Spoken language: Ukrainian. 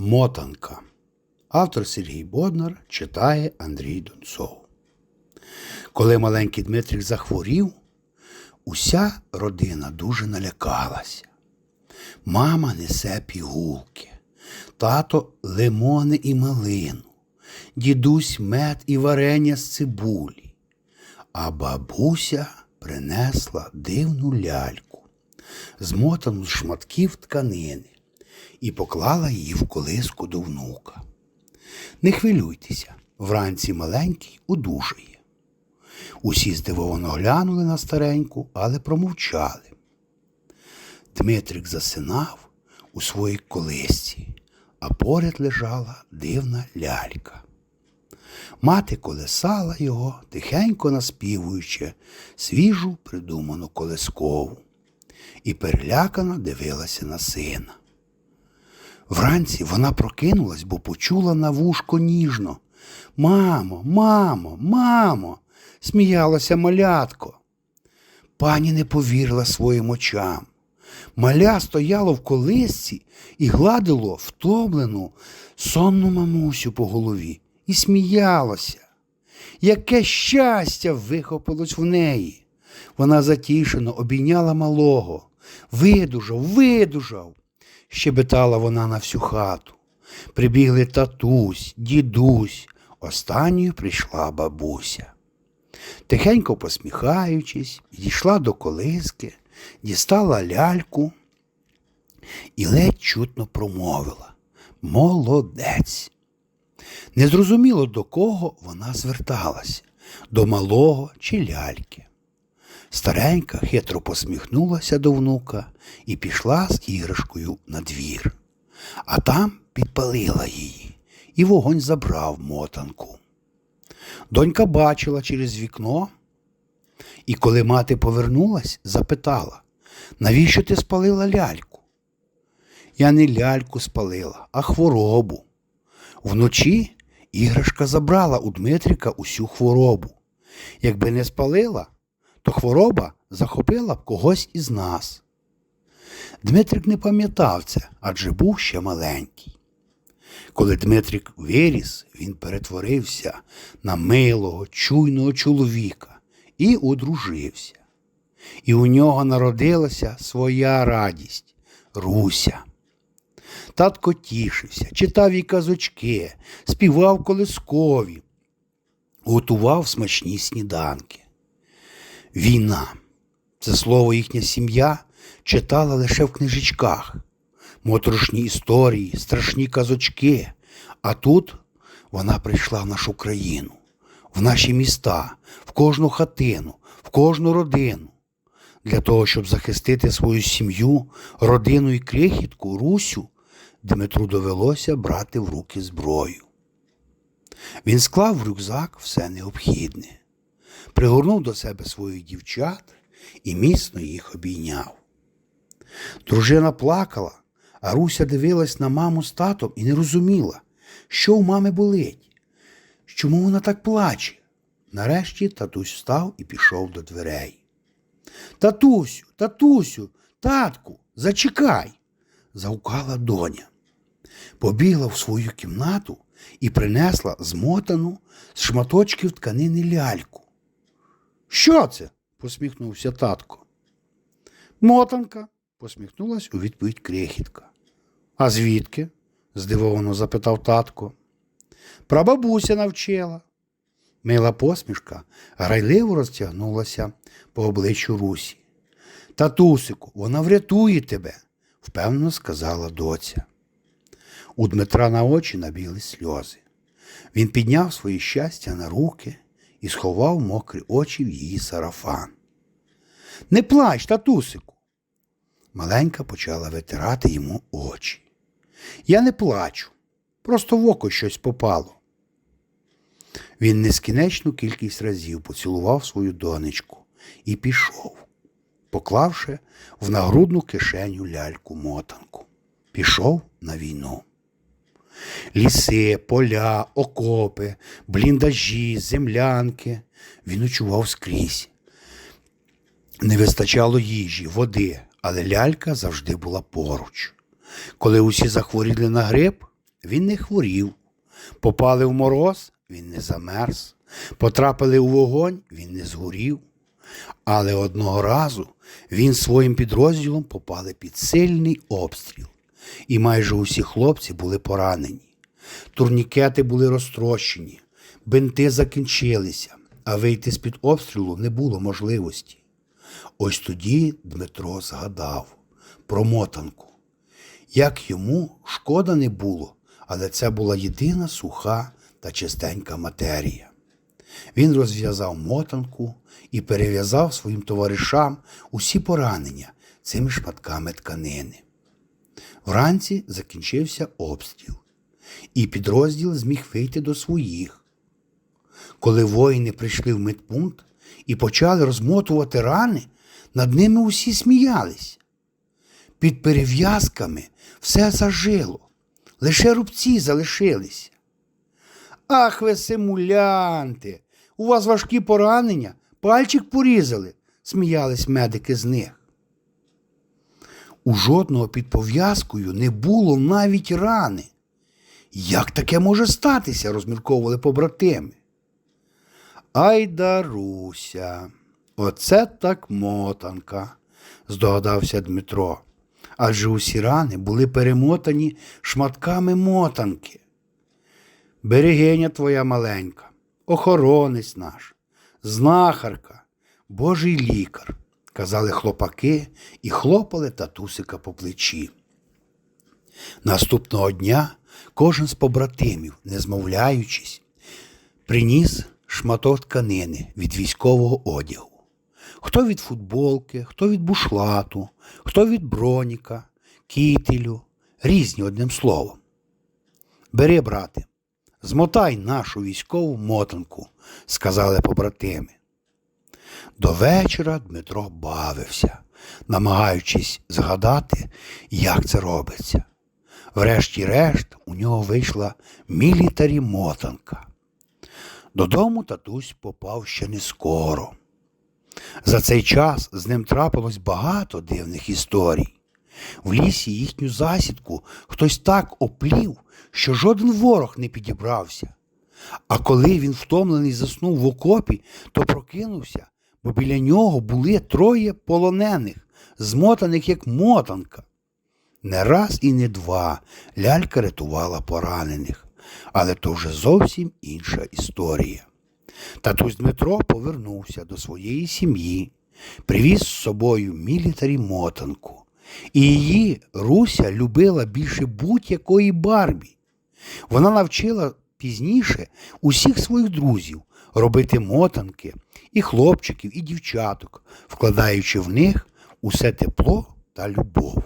Мотанка. Автор Сергій Боднар читає Андрій Донцов. Коли маленький Дмитрик захворів, уся родина дуже налякалася. Мама несе пігулки, тато лимони і малину, дідусь мед і варення з цибулі, а бабуся принесла дивну ляльку, змотану з шматків тканини, і поклала її в колиску до внука. Не хвилюйтеся, вранці маленький одужає. Усі здивовано глянули на стареньку, але промовчали. Дмитрик засинав у своїй колисці, а поряд лежала дивна лялька. Мати колесала його, тихенько наспівуючи свіжу придуману колескову, і перелякано дивилася на сина. Вранці вона прокинулась, бо почула на вушко ніжно. Мамо, мамо, мамо, сміялася малятко. Пані не повірила своїм очам. Маля стояло в колисці і гладило втомлену сонну мамусю по голові і сміялося. Яке щастя вихопилось в неї. Вона затішено обійняла малого. Видужав, видужав, щебетала вона на всю хату. Прибігли татусь, дідусь, останньою прийшла бабуся. Тихенько посміхаючись, підійшла до колиски, дістала ляльку і ледь чутно промовила Молодець. Незрозуміло, до кого вона зверталася до малого чи ляльки. Старенька хитро посміхнулася до внука і пішла з іграшкою на двір, а там підпалила її, і вогонь забрав мотанку. Донька бачила через вікно, і коли мати повернулась, запитала, навіщо ти спалила ляльку? Я не ляльку спалила, а хворобу. Вночі іграшка забрала у Дмитрика усю хворобу. Якби не спалила, то хвороба захопила б когось із нас. Дмитрик не пам'ятав це, адже був ще маленький. Коли Дмитрик виріс, він перетворився на милого, чуйного чоловіка і одружився. І у нього народилася своя радість Руся. Татко тішився, читав їй казочки, співав колискові, готував смачні сніданки. Війна. Це слово їхня сім'я читала лише в книжечках, моторошні історії, страшні казочки. А тут вона прийшла в нашу країну, в наші міста, в кожну хатину, в кожну родину. Для того, щоб захистити свою сім'ю, родину і крихітку, Русю, Дмитру довелося брати в руки зброю. Він склав в рюкзак все необхідне пригорнув до себе своїх дівчат і міцно їх обійняв. Дружина плакала, а Руся дивилась на маму з татом і не розуміла, що у мами болить, чому вона так плаче. Нарешті татусь встав і пішов до дверей. Татусю, татусю, татку, зачекай, загукала доня. Побігла в свою кімнату і принесла змотану з шматочків тканини ляльку. Що це? посміхнувся татко. Мотанка, посміхнулась у відповідь крехітка. А звідки? здивовано запитав татко. Прабабуся навчила. Мила посмішка грайливо розтягнулася по обличчю Русі. Татусику, вона врятує тебе, впевнено сказала доця. У Дмитра на очі набігли сльози. Він підняв своє щастя на руки і сховав мокрі очі в її сарафан. Не плач, татусику. Маленька почала витирати йому очі. Я не плачу, просто в око щось попало. Він нескінченну кількість разів поцілував свою донечку і пішов, поклавши в нагрудну кишеню ляльку мотанку. Пішов на війну. Ліси, поля, окопи, бліндажі, землянки. Він ночував скрізь. Не вистачало їжі, води, але лялька завжди була поруч. Коли усі захворіли на грип, він не хворів. Попали в мороз, він не замерз. Потрапили у вогонь, він не згорів. Але одного разу він своїм підрозділом попали під сильний обстріл, і майже усі хлопці були поранені. Турнікети були розтрощені, бинти закінчилися, а вийти з-під обстрілу не було можливості. Ось тоді Дмитро згадав про мотанку. Як йому шкода не було, але це була єдина суха та чистенька матерія. Він розв'язав мотанку і перев'язав своїм товаришам усі поранення цими шматками тканини. Вранці закінчився обстріл, і підрозділ зміг вийти до своїх. Коли воїни прийшли в медпункт і почали розмотувати рани, над ними усі сміялись. Під перев'язками все зажило, лише рубці залишилися. Ах, ви симулянти! У вас важкі поранення, пальчик порізали, сміялись медики з них. У жодного під пов'язкою не було навіть рани. Як таке може статися? розмірковували побратими. Ай Даруся, оце так мотанка, здогадався Дмитро. Адже усі рани були перемотані шматками мотанки. Берегиня твоя маленька, охоронець наш, знахарка, божий лікар, казали хлопаки і хлопали татусика по плечі. Наступного дня кожен з побратимів, не змовляючись, приніс шматок тканини від військового одягу. Хто від футболки, хто від бушлату, хто від броніка, кітелю, різні одним словом. Бери, брате, змотай нашу військову мотанку, сказали побратими. До вечора Дмитро бавився, намагаючись згадати, як це робиться. Врешті-решт у нього вийшла мілітарі мотанка. Додому татусь попав ще не скоро. За цей час з ним трапилось багато дивних історій. В лісі їхню засідку хтось так оплів, що жоден ворог не підібрався. А коли він втомлений заснув в окопі, то прокинувся, бо біля нього були троє полонених, змотаних як мотанка. Не раз і не два лялька рятувала поранених, але то вже зовсім інша історія. Татусь Дмитро повернувся до своєї сім'ї, привіз з собою мілітарі мотанку, і її Руся любила більше будь-якої Барбі. Вона навчила пізніше усіх своїх друзів робити мотанки і хлопчиків, і дівчаток, вкладаючи в них усе тепло та любов.